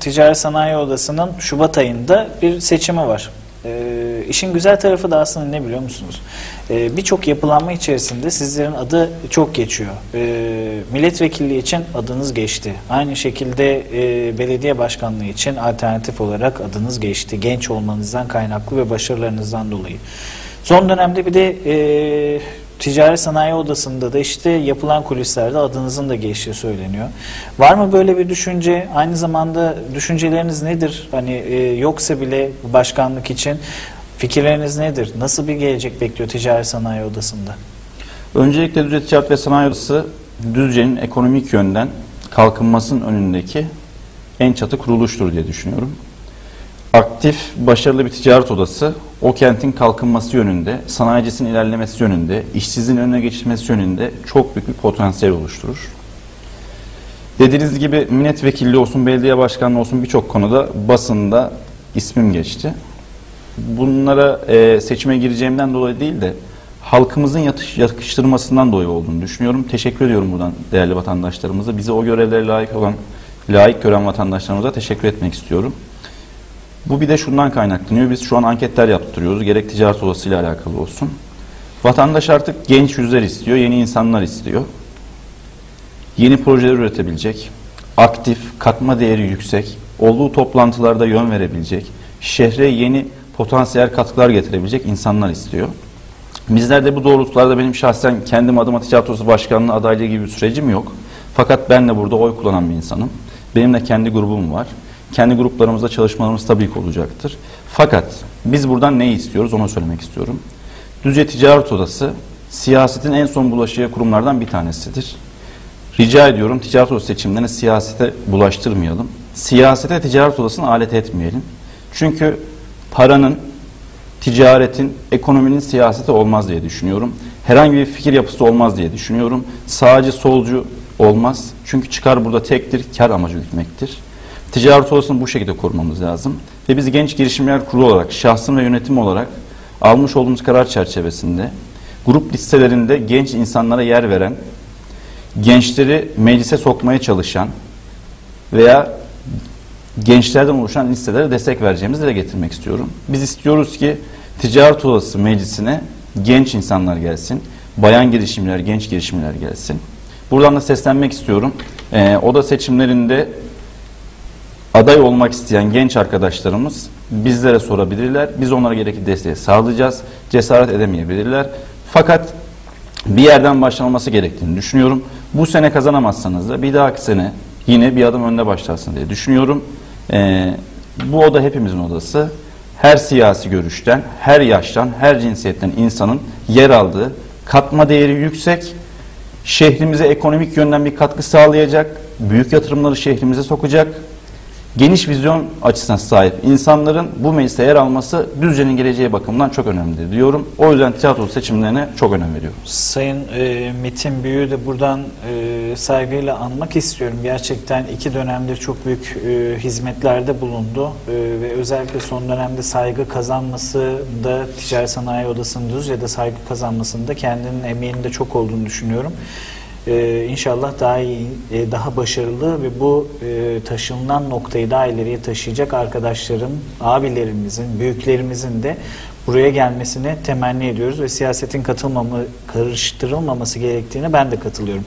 Ticaret Sanayi Odası'nın Şubat ayında bir seçimi var. Ee, işin güzel tarafı da aslında ne biliyor musunuz? Ee, Birçok yapılanma içerisinde sizlerin adı çok geçiyor. Ee, milletvekilliği için adınız geçti. Aynı şekilde e, belediye başkanlığı için alternatif olarak adınız geçti. Genç olmanızdan kaynaklı ve başarılarınızdan dolayı. Son dönemde bir de e, Ticaret Sanayi Odası'nda da işte yapılan kulislerde adınızın da geçtiği söyleniyor. Var mı böyle bir düşünce? Aynı zamanda düşünceleriniz nedir? Hani e, yoksa bile başkanlık için fikirleriniz nedir? Nasıl bir gelecek bekliyor Ticaret Sanayi Odası'nda? Öncelikle Düzce Ticaret ve Sanayi Odası Düzce'nin ekonomik yönden kalkınmasının önündeki en çatı kuruluştur diye düşünüyorum. Aktif, başarılı bir ticaret odası o kentin kalkınması yönünde, sanayicisinin ilerlemesi yönünde, işsizliğin önüne geçilmesi yönünde çok büyük bir potansiyel oluşturur. Dediğiniz gibi milletvekilliği olsun, belediye başkanlığı olsun birçok konuda basında ismim geçti. Bunlara e, seçime gireceğimden dolayı değil de halkımızın yatış, yakıştırmasından dolayı olduğunu düşünüyorum. Teşekkür ediyorum buradan değerli vatandaşlarımıza. Bize o görevlere layık olan, layık gören vatandaşlarımıza teşekkür etmek istiyorum. Bu bir de şundan kaynaklanıyor. Biz şu an anketler yaptırıyoruz. Gerek ticaret odası ile alakalı olsun. Vatandaş artık genç yüzler istiyor, yeni insanlar istiyor. Yeni projeler üretebilecek, aktif, katma değeri yüksek, olduğu toplantılarda yön verebilecek, şehre yeni potansiyel katkılar getirebilecek insanlar istiyor. Bizler de bu doğrultularda benim şahsen kendim adıma ticaret odası başkanlığı adaylığı gibi bir sürecim yok. Fakat ben de burada oy kullanan bir insanım. Benim de kendi grubum var. Kendi gruplarımızda çalışmalarımız tabii ki olacaktır. Fakat biz buradan ne istiyoruz onu söylemek istiyorum. Düzce Ticaret Odası siyasetin en son bulaşığı kurumlardan bir tanesidir. Rica ediyorum ticaret odası seçimlerini siyasete bulaştırmayalım. Siyasete ticaret odasını alet etmeyelim. Çünkü paranın, ticaretin, ekonominin siyaseti olmaz diye düşünüyorum. Herhangi bir fikir yapısı olmaz diye düşünüyorum. Sağcı, solcu olmaz. Çünkü çıkar burada tektir, kar amacı gütmektir. Ticaret odasını bu şekilde korumamız lazım. Ve biz genç girişimler kurulu olarak, şahsım ve yönetim olarak almış olduğumuz karar çerçevesinde grup listelerinde genç insanlara yer veren, gençleri meclise sokmaya çalışan veya gençlerden oluşan listelere destek vereceğimizi de getirmek istiyorum. Biz istiyoruz ki ticaret odası meclisine genç insanlar gelsin, bayan girişimler, genç girişimler gelsin. Buradan da seslenmek istiyorum. Ee, oda seçimlerinde aday olmak isteyen genç arkadaşlarımız bizlere sorabilirler. Biz onlara gerekli desteği sağlayacağız. Cesaret edemeyebilirler. Fakat bir yerden başlanması gerektiğini düşünüyorum. Bu sene kazanamazsanız da bir dahaki sene yine bir adım önde başlarsın diye düşünüyorum. Ee, bu oda hepimizin odası. Her siyasi görüşten, her yaştan, her cinsiyetten insanın yer aldığı, katma değeri yüksek, şehrimize ekonomik yönden bir katkı sağlayacak, büyük yatırımları şehrimize sokacak, geniş vizyon açısına sahip insanların bu mecliste yer alması Düzce'nin geleceği bakımından çok önemlidir diyorum. O yüzden tiyatro seçimlerine çok önem veriyorum. Sayın e, Metin Büyük'ü de buradan e, saygıyla anmak istiyorum. Gerçekten iki dönemdir çok büyük e, hizmetlerde bulundu e, ve özellikle son dönemde saygı kazanmasında Ticaret Sanayi Odası'nın Düzce'de saygı kazanmasında kendinin emeğinin de çok olduğunu düşünüyorum. Ee, inşallah daha iyi, e, daha başarılı ve bu e, taşınılan noktayı daha ileriye taşıyacak arkadaşların, abilerimizin, büyüklerimizin de buraya gelmesini temenni ediyoruz ve siyasetin katılmamı, karıştırılmaması gerektiğine ben de katılıyorum.